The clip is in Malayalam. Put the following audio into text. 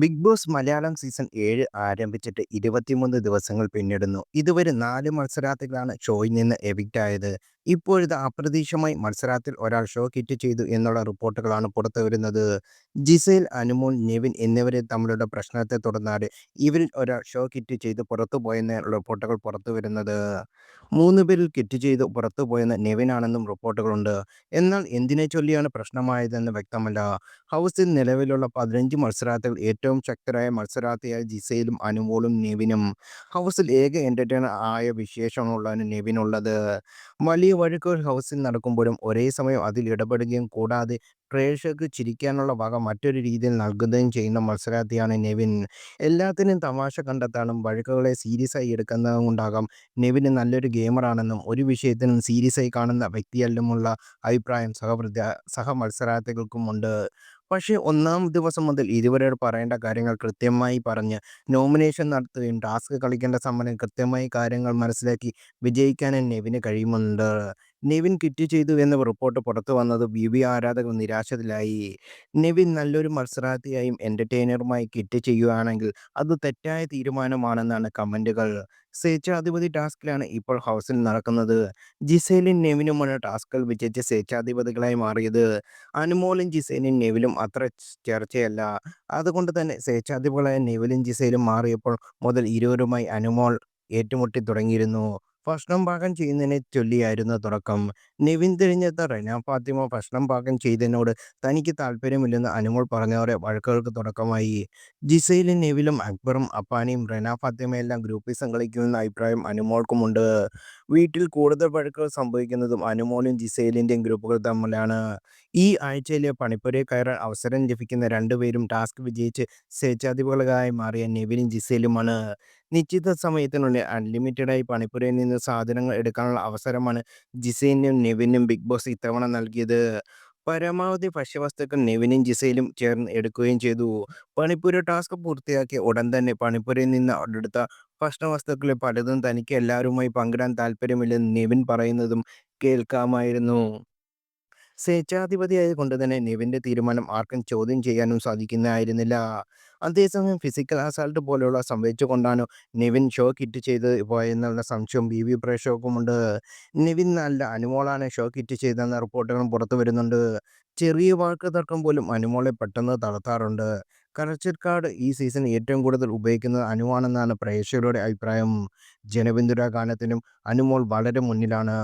ബിഗ് ബോസ് മലയാളം സീസൺ ഏഴ് ആരംഭിച്ചിട്ട് 23 ദിവസങ്ങൾ പിന്നിടുന്നു. ഇതുവരെ നാല് മത്സരാർത്ഥികളാണ് ഷോയിൽ നിന്ന് എവിക്റ്റ് ആയത്. ഇപ്പോഴിതാ അപ്രതീക്ഷമായി മത്സരത്തിൽ ഒരാൾ ഷോ കിറ്റ് ചെയ്തു എന്നുള്ള റിപ്പോർട്ടുകളാണ് പുറത്തു വരുന്നത് ജിസേൽ, അനുമോൾ, നെവിൻ എന്നിവരെ തമ്മിലുള്ള പ്രശ്നത്തെ തുടർന്നാണ് ഇവരിൽ ഒരാൾ ഷോ കിറ്റ് ചെയ്ത് പുറത്തു പോയെന്ന റിപ്പോർട്ടുകൾ പുറത്തു വരുന്നത് മൂന്ന് പേരിൽ കിറ്റ് ചെയ്ത് പുറത്തു പോയെന്ന നെവിനാണെന്നും റിപ്പോർട്ടുകളുണ്ട്. എന്നാൽ എന്തിനെ ചൊല്ലിയാണ് പ്രശ്നമായതെന്ന് വ്യക്തമല്ല. ഹൗസിൽ നിലവിലുള്ള പതിനഞ്ച് മത്സരാർത്ഥികൾ ഏറ്റവും ശക്തരായ മത്സരാർത്ഥിയായ ജിസയിലും അനുമോളും നെവിനും. ഹൗസിൽ ഏക എന്റർടൈനർ ആയ വിശേഷണമാണ് നെവിനുള്ളത്. വലിയ വഴക്കുകൾ ഹൗസിൽ നടക്കുമ്പോഴും ഒരേ സമയം അതിൽ ഇടപെടുകയും കൂടാതെ പ്രേക്ഷകർക്ക് ചിരിക്കാനുള്ള വക മറ്റൊരു രീതിയിൽ നൽകുകയും ചെയ്യുന്ന മത്സരാർത്ഥിയാണ് നെവിൻ. എല്ലാത്തിനും തമാശ കണ്ടെത്താനും വഴക്കുകളെ സീരിയസായി എടുക്കാത്തതുകൊണ്ടാകാം നെവിന് നല്ലൊരു ഗെയിമറാണെന്നും ഒരു വിഷയത്തിനും സീരിയസായി കാണുന്ന വ്യക്തിയല്ലുമുള്ള അഭിപ്രായം സഹമത്സരാർത്ഥികൾക്കുമുണ്ട്. പക്ഷേ ഒന്നാം ദിവസം മുതൽ ഇതുവരെ പറയേണ്ട കാര്യങ്ങൾ കൃത്യമായി പറഞ്ഞ് നോമിനേഷൻ നടത്തുകയും ടാസ്ക് കളിക്കേണ്ട സമയം കൃത്യമായി കാര്യങ്ങൾ മനസ്സിലാക്കി വിജയിക്കാൻ നെവിന് കഴിയുന്നുണ്ട്. നെവിൻ കിറ്റ് ചെയ്തു എന്ന റിപ്പോർട്ട് പുറത്തു വന്നത് വി ബിബി ആരാധകർ നിരാശത്തിലായി നെവിൻ നല്ലൊരു മത്സരാർത്ഥിയായും എന്റർടൈനറുമായി കിറ്റ് ചെയ്യുകയാണെങ്കിൽ അത് തെറ്റായ തീരുമാനമാണെന്നാണ് കമന്റുകൾ. സ്വേച്ഛാധിപതി ടാസ്കിലാണ് ഇപ്പോൾ ഹൗസിൽ നടക്കുന്നത്. ജിസേലിൻ നെവിനുമാണ് ടാസ്കുകൾ വിജയിച്ച് സ്വേച്ഛാധിപതികളായി മാറിയത്. അനുമോളും ജിസേലും നെവിലും അത്ര ചർച്ചയല്ല അതുകൊണ്ട് തന്നെ സ്വേച്ഛാധിപതികളായ നെവിലും ജിസേലും മാറിയപ്പോൾ മുതൽ ഇരുവരുമായി അനുമോൾ ഏറ്റുമുട്ടി തുടങ്ങിയിരുന്നു. ഭക്ഷണം പാകം ചെയ്യുന്നതിനെ ചൊല്ലിയായിരുന്നു തുടക്കം. നിവിൻ തിരിഞ്ഞെത്ത റെന ഫാത്തിമ ഭക്ഷണം പാകം ചെയ്തതിനോട് തനിക്ക് താല്പര്യമില്ലെന്ന് അനുമോൾ പറഞ്ഞവരെ വഴക്കുകൾക്ക് തുടക്കമായി. ജിസയിലും നെവിലും അക്ബറും അപ്പാനിയും റെന ഫാത്തിമയെല്ലാം ഗ്രൂപ്പിൽ സംഘടിക്കുമെന്ന അഭിപ്രായം അനുമോൾക്കുമുണ്ട്. വീട്ടിൽ കൂടുതൽ വഴക്കുകൾ സംഭവിക്കുന്നതും അനുമോളും ജിസയിലിന്റെയും ഗ്രൂപ്പുകൾ തമ്മിലാണ്. ഈ ആഴ്ചയിലെ പണിപ്പുരയിൽ കയറാൻ അവസരം ലഭിക്കുന്ന രണ്ടുപേരും ടാസ്ക് വിജയിച്ച് സ്വേച്ഛാധിപകളായി മാറിയ നെവിനും ജിസേലുമാണ്. നിശ്ചിത സമയത്തിനുള്ളിൽ അൺലിമിറ്റഡായി പണിപ്പുരയിൽ നിന്ന് സാധനങ്ങൾ എടുക്കാനുള്ള അവസരമാണ് ജിസേലിനും നെവിനും ബിഗ് ബോസ് ഇത്തവണ നൽകിയത്. പരമാവധി ഭക്ഷ്യവസ്തുക്കൾ നെവിനും ജിസയിലും ചേർന്ന് എടുക്കുകയും ചെയ്തു. പണിപ്പുര ടാസ്ക് പൂർത്തിയാക്കിയ ഉടൻ തന്നെ പണിപ്പുരയിൽ നിന്ന് അടുത്ത ഭക്ഷണവസ്തുക്കളിൽ പലതും തനിക്ക് എല്ലാവരുമായി പങ്കിടാൻ താല്പര്യമില്ലെന്ന് നെവിൻ പറയുന്നതും കേൾക്കാമായിരുന്നു. സ്വേച്ഛാധിപതിയായതുകൊണ്ട് തന്നെ നിവിന്റെ തീരുമാനം ആർക്കും ചോദ്യം ചെയ്യാനും സാധിക്കുന്നതായിരുന്നില്ല. അതേസമയം ഫിസിക്കൽ അസാൾട്ട് പോലെയുള്ള സംഭവിച്ചു സംഭവിച്ചതുകൊണ്ടാണോ നിവിൻ ഷോ കിറ്റ് ചെയ്ത് പോയെന്നുള്ള സംശയം വി പ്രേക്ഷകർക്കുമുണ്ട്. നിവിൻ നല്ല അനുമോളാണ് ഷോ കിറ്റ് ചെയ്തതെന്ന റിപ്പോർട്ടുകളും പുറത്തു വരുന്നുണ്ട് ചെറിയ വാക്ക് തർക്കം പോലും അനുമോളെ പെട്ടെന്ന് തളർത്താറുണ്ട്. കറച്ചിൽ കാർഡ് ഈ സീസൺ ഏറ്റവും കൂടുതൽ ഉപയോഗിക്കുന്നത് അനുവാണെന്നാണ് പ്രേക്ഷകരുടെ അഭിപ്രായം. ജനബിന്ദുര ഗാനത്തിനും അനുമോൾ വളരെ മുന്നിലാണ്.